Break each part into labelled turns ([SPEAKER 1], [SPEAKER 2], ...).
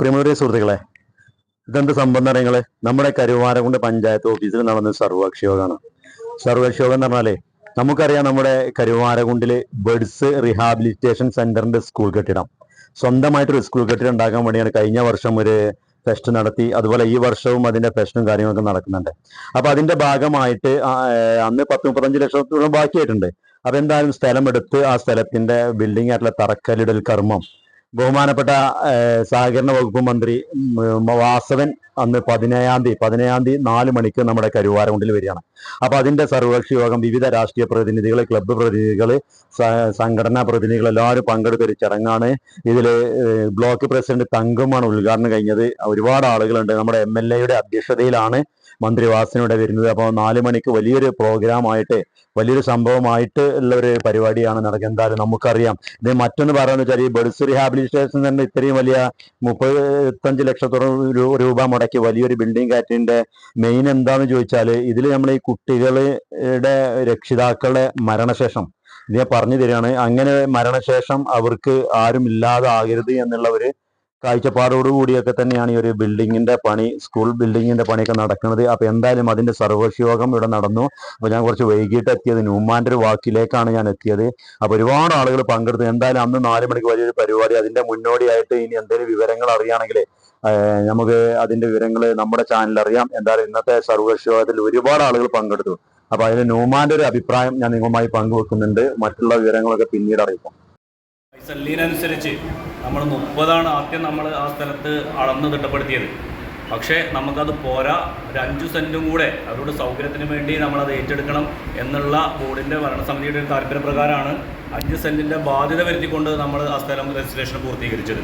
[SPEAKER 1] പ്രിയമുള്ള സുഹൃത്തുക്കളെ ഇതെന്ത് പറയുന്നത് നമ്മുടെ കരുവാരകുണ്ട് പഞ്ചായത്ത് ഓഫീസിൽ നടന്ന സർവകക്ഷി യോഗമാണ് സർവകക്ഷി യോഗം എന്ന് പറഞ്ഞാലേ നമുക്കറിയാം നമ്മുടെ കരുവാരകുണ്ടിലെ ബേഡ്സ് റീഹാബിലിറ്റേഷൻ സെന്ററിന്റെ സ്കൂൾ കെട്ടിടം. സ്വന്തമായിട്ടൊരു സ്കൂൾ കെട്ടിടം ഉണ്ടാക്കാൻ വേണ്ടിയാണ് കഴിഞ്ഞ വർഷം ഒരു ഫെസ്റ്റ് നടത്തി. അതുപോലെ ഈ വർഷവും അതിന്റെ ഫെസ്റ്റും കാര്യങ്ങളൊക്കെ നടക്കുന്നുണ്ട്. അപ്പൊ അതിന്റെ ഭാഗമായിട്ട് അന്ന് പത്ത് മുപ്പത്തഞ്ച് ലക്ഷത്തോളം ബാക്കിയായിട്ടുണ്ട്. അപ്പൊ എന്തായാലും സ്ഥലം എടുത്ത് ആ സ്ഥലത്തിന്റെ ബിൽഡിംഗ് ആയിട്ടുള്ള തറക്കല്ലിടൽ കർമ്മം ബഹുമാനപ്പെട്ട സഹകരണ വകുപ്പ് മന്ത്രി വാസവൻ അന്ന് പതിനേഴാം തീയതി പതിനേഴാം തീയതി നാല് മണിക്ക് നമ്മുടെ കരുവാരകുണ്ടിൽ വരികയാണ്. അപ്പൊ അതിന്റെ സർവകക്ഷി യോഗം വിവിധ രാഷ്ട്രീയ പ്രതിനിധികൾ ക്ലബ്ബ് പ്രതിനിധികൾ സംഘടനാ പ്രതിനിധികൾ എല്ലാവരും പങ്കെടുത്ത ഒരു ചടങ്ങാണ്. ഇതിൽ ബ്ലോക്ക് പ്രസിഡന്റ് തങ്കുമാണ് ഉദ്ഘാടനം കഴിഞ്ഞത്. ഒരുപാട് ആളുകളുണ്ട്. നമ്മുടെ എം എൽ എയുടെ അധ്യക്ഷതയിലാണ് മന്ത്രി വാസനയുടെ വരുന്നത്. അപ്പോൾ നാല് മണിക്ക് വലിയൊരു പ്രോഗ്രാം ആയിട്ട് വലിയൊരു സംഭവമായിട്ട് ഉള്ള ഒരു പരിപാടിയാണ് നടക്കുന്നത്. എന്തായാലും നമുക്കറിയാം. ഇത് മറ്റൊന്ന് പറയാന്ന് വെച്ചാൽ ഈ ബഡ്സ് റീഹാബിലിറ്റേഷൻ തന്നെ ഇത്രയും വലിയ മുപ്പത്തഞ്ച് ലക്ഷത്തോളം രൂപ മുടക്കി വലിയൊരു ബിൽഡിംഗ് കാറ്റിന്റെ മെയിൻ എന്താന്ന് ചോദിച്ചാൽ ഇതിൽ നമ്മൾ ഈ കുട്ടികളുടെ രക്ഷിതാക്കളുടെ മരണശേഷം ഇത് ഞാൻ പറഞ്ഞു തരികയാണ്. അങ്ങനെ മരണശേഷം അവർക്ക് ആരും ഇല്ലാതാകരുത് എന്നുള്ള ഒരു കാഴ്ചപ്പാടോടു കൂടിയൊക്കെ തന്നെയാണ് ഈ ഒരു ബിൽഡിങ്ങിന്റെ പണി സ്കൂൾ ബിൽഡിങ്ങിന്റെ പണിയൊക്കെ നടക്കുന്നത്. അപ്പൊ എന്തായാലും അതിന്റെ സർവകക്ഷി ഇവിടെ നടന്നു. അപ്പൊ ഞാൻ കുറച്ച് വൈകിട്ട് എത്തിയത് ന്യൂമാന്റെ ഒരു വാക്കിലേക്കാണ് ഞാൻ എത്തിയത്. അപ്പൊ ഒരുപാട് ആളുകൾ പങ്കെടുത്തു. എന്തായാലും അന്ന് നാല് മണിക്ക് വലിയൊരു പരിപാടി. അതിന്റെ മുന്നോടിയായിട്ട് ഇനി എന്തെങ്കിലും വിവരങ്ങൾ അറിയുകയാണെങ്കിൽ നമുക്ക് അതിന്റെ വിവരങ്ങൾ നമ്മുടെ ചാനലിൽ അറിയാം. എന്തായാലും ഇന്നത്തെ സർവകക്ഷിയോഗത്തിൽ ഒരുപാട് ആളുകൾ പങ്കെടുത്തു. അപ്പൊ അതിന് ന്യൂമാന്റെ ഒരു അഭിപ്രായം ഞാൻ നിങ്ങളുമായി പങ്കുവെക്കുന്നുണ്ട്. മറ്റുള്ള വിവരങ്ങളൊക്കെ പിന്നീട് അറിയിക്കും.
[SPEAKER 2] സെല്ലിനനുസരിച്ച് നമ്മൾ മുപ്പതാണ് ആദ്യം നമ്മൾ ആ സ്ഥലത്ത് അളന്ന് തിട്ടപ്പെടുത്തിയത്. പക്ഷേ നമുക്കത് പോരാ. ഒരു അഞ്ച് സെന്റും കൂടെ അവരുടെ സൗകര്യത്തിന് വേണ്ടി നമ്മളത് ഏറ്റെടുക്കണം എന്നുള്ള ബോർഡിന്റെ ഭരണസമിതിയുടെ ഒരു താല്പര്യപ്രകാരമാണ് അഞ്ച് സെന്റിന്റെ ബാധ്യത വരുത്തിക്കൊണ്ട് നമ്മൾ ആ സ്ഥലം രജിസ്ട്രേഷൻ പൂർത്തീകരിച്ചത്.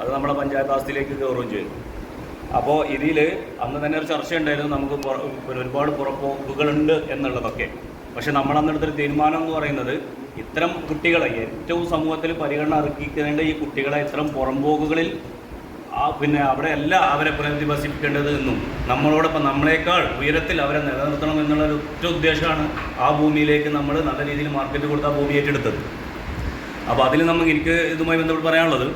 [SPEAKER 2] അത് നമ്മളെ പഞ്ചായത്ത് ആസ്തിയിലേക്ക് കയറുകയും ചെയ്തു. അപ്പോൾ ഇതിൽ അന്ന് തന്നെ ഒരു ചർച്ചയുണ്ടായിരുന്നു. നമുക്ക് ഒരുപാട് പുറപ്പോക്കുകളുണ്ട് എന്നുള്ളതൊക്കെ. പക്ഷേ നമ്മളന്നെടുത്തൊരു തീരുമാനം എന്ന് പറയുന്നത് ഇത്തരം കുട്ടികളെ ഏറ്റവും സമൂഹത്തിൽ പരിഗണന അർഹിക്കേണ്ട ഈ കുട്ടികളെ ഇത്തരം പുറംപോക്കുകളിൽ ആ പിന്നെ അവിടെ അല്ല അവരെ പ്രതിഭസിപ്പിക്കേണ്ടത് എന്നും നമ്മളോടൊപ്പം നമ്മളെക്കാൾ ഉയരത്തിൽ അവരെ നിലനിർത്തണം എന്നുള്ള ഒരു ഒറ്റ ഉദ്ദേശമാണ് ആ ഭൂമിയിലേക്ക് നമ്മൾ നല്ല രീതിയിൽ മാർക്കറ്റ് കൊടുത്ത ആ ഭൂമി ഏറ്റെടുത്തത്. അപ്പോൾ അതിൽ നമുക്ക് എനിക്ക് ഇതുമായി ബന്ധപ്പെട്ട് പറയാനുള്ളത്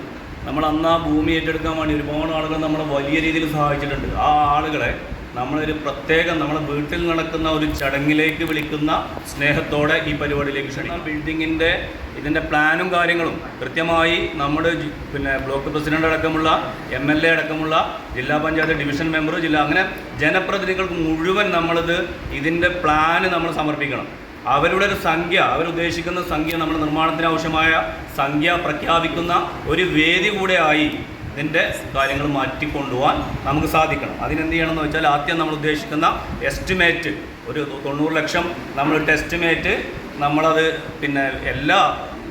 [SPEAKER 2] നമ്മൾ അന്ന് ആ ഭൂമി ഏറ്റെടുക്കാൻ വേണ്ടി ഒരുപാട് ആളുകൾ നമ്മളെ വലിയ രീതിയിൽ സഹായിച്ചിട്ടുണ്ട്. ആ ആളുകളെ നമ്മളൊരു പ്രത്യേകം നമ്മളെ വീട്ടിൽ നടക്കുന്ന ഒരു ചടങ്ങിലേക്ക് വിളിക്കുന്ന സ്നേഹത്തോടെ ഈ പരിപാടിയിലേക്ക് ക്ഷണിക്കും ബിൽഡിങ്ങിന്റെ ഇതിന്റെ പ്ലാനും കാര്യങ്ങളും കൃത്യമായി നമ്മുടെ പിന്നെ ബ്ലോക്ക് പ്രസിഡന്റ് അടക്കമുള്ള എം എൽ എ അടക്കമുള്ള ജില്ലാ പഞ്ചായത്ത് ഡിവിഷൻ മെമ്പർ ജില്ല അങ്ങനെ ജനപ്രതിനിധികൾക്ക് മുഴുവൻ നമ്മളിത് ഇതിന്റെ പ്ലാന് നമ്മൾ സമർപ്പിക്കണം. അവരുടെ ഒരു സംഖ്യ അവരുദ്ദേശിക്കുന്ന സംഖ്യ നമ്മുടെ നിർമ്മാണത്തിന് ആവശ്യമായ സംഖ്യ പ്രഖ്യാപിക്കുന്ന ഒരു വേദി കൂടെ ആയി ഇതിന്റെ കാര്യങ്ങൾ മാറ്റിക്കൊണ്ടുപോകാൻ നമുക്ക് സാധിക്കണം. അതിനെന്ത് ചെയ്യണമെന്ന് വെച്ചാൽ ആദ്യം നമ്മൾ ഉദ്ദേശിക്കുന്ന എസ്റ്റിമേറ്റ് ഒരു തൊണ്ണൂറ് ലക്ഷം നമ്മൾ എസ്റ്റിമേറ്റ് നമ്മളത് പിന്നെ എല്ലാ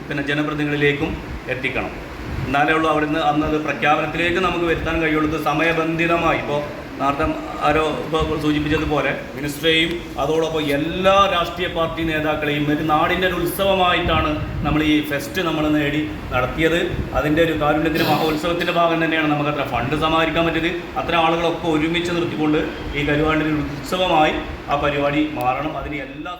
[SPEAKER 2] പിന്നെ ജനപ്രതിനിധികളിലേക്കും എത്തിക്കണം. എന്നാലേ ഉള്ളൂ അവിടുന്ന് അന്നത് പ്രഖ്യാപനത്തിലേക്ക് നമുക്ക് വരുത്താൻ കഴിയുള്ളൂ. സമയബന്ധിതമായി. ഇപ്പോൾ നേരത്തെ ആരോ സൂചിപ്പിച്ചതുപോലെ മിനിസ്റ്ററെയും അതോടൊപ്പം എല്ലാ രാഷ്ട്രീയ പാർട്ടി നേതാക്കളെയും ഒരു നാടിന്റെ ഒരു ഉത്സവമായിട്ടാണ് നമ്മൾ ഈ ഫെസ്റ്റ് നമ്മൾ നേടി നടത്തിയത്. അതിന്റെ ഒരു കാരുണ്യത്തിന്റെ മഹോത്സവത്തിന്റെ ഭാഗം തന്നെയാണ് നമുക്ക് അത്ര ഫണ്ട് സമാഹരിക്കാൻ പറ്റിയത്. അത്ര ആളുകളൊക്കെ ഒരുമിച്ച് നിർത്തിക്കൊണ്ട് ഈ കരുവാണ്ടിന്റെ ഒരു ഉത്സവമായി ആ പരിപാടി മാറണം. അതിന് എല്ലാ